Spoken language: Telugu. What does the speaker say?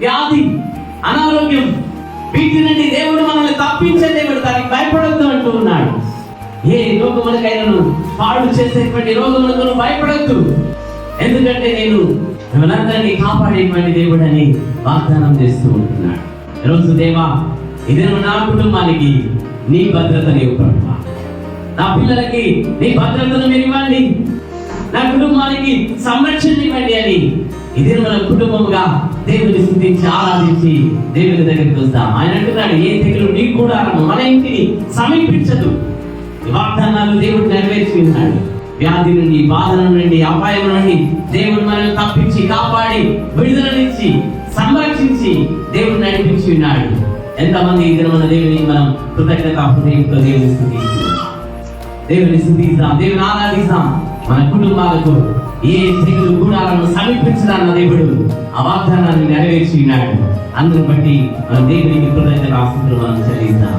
వ్యాధి అనారోగ్యం వీటి నుండి దేవుడు మనల్ని తప్పించే దేవుడు దానికి భయపడద్దు అంటూ ఉన్నాడు. ఏ రోగములకైనాను పాడు చేసేటువంటి రోగములకు భయపడొద్దు భయపడద్దు. ఎందుకంటే నేను మిమ్మల్ని కాపాడేటువంటి దేవుడు అని వాగ్దానం చేస్తూ ఉంటున్నాడు. ఈరోజు దేవా ఇది నా కుటుంబానికి నీ భద్రతని ఇవ్వబడవా నా పిల్లలకి నీ భద్రతను మీరు ఇవ్వండి. నా కుటుంబానికి సంరక్షణ ఇది మన కుటుంబంగా దేవుని స్థుతించి ఆరాధించి దేవుని దగ్గరికి వస్తాం. ఆయన అంటున్నాడు ఏ తెగులు నీ కూడా మన ఇంటిని సమీపించదు. వాగ్దానాలు దేవుడు నెరవేర్చి ఉన్నాడు. వ్యాధి నుండి బాధల నుండి అపాయం నుండి దేవుడు మనల్ని తప్పించి కాపాడి విడుదలనిచ్చి సంరక్షించి దేవుడు నడిపించి ఉన్నాడు. ఎంతమంది ఈ మన దేవుని మనం కృతజ్ఞత హృదయంతో దేవుని స్థుతిస్తున్నాం దేవుని స్థుతిస్తాం దేవుని ఆరాధిస్తాం. మన కుటుంబాలకు ఏ తెగులు మనల్ని సమీపించదన్న దేవుడు ఆ వాగ్దానాన్ని నెరవేర్చినాడు. ఉన్నాడు బట్టి మన దేవునికి కృతజ్ఞత ఆస్తులు మనం చెల్లిస్తాం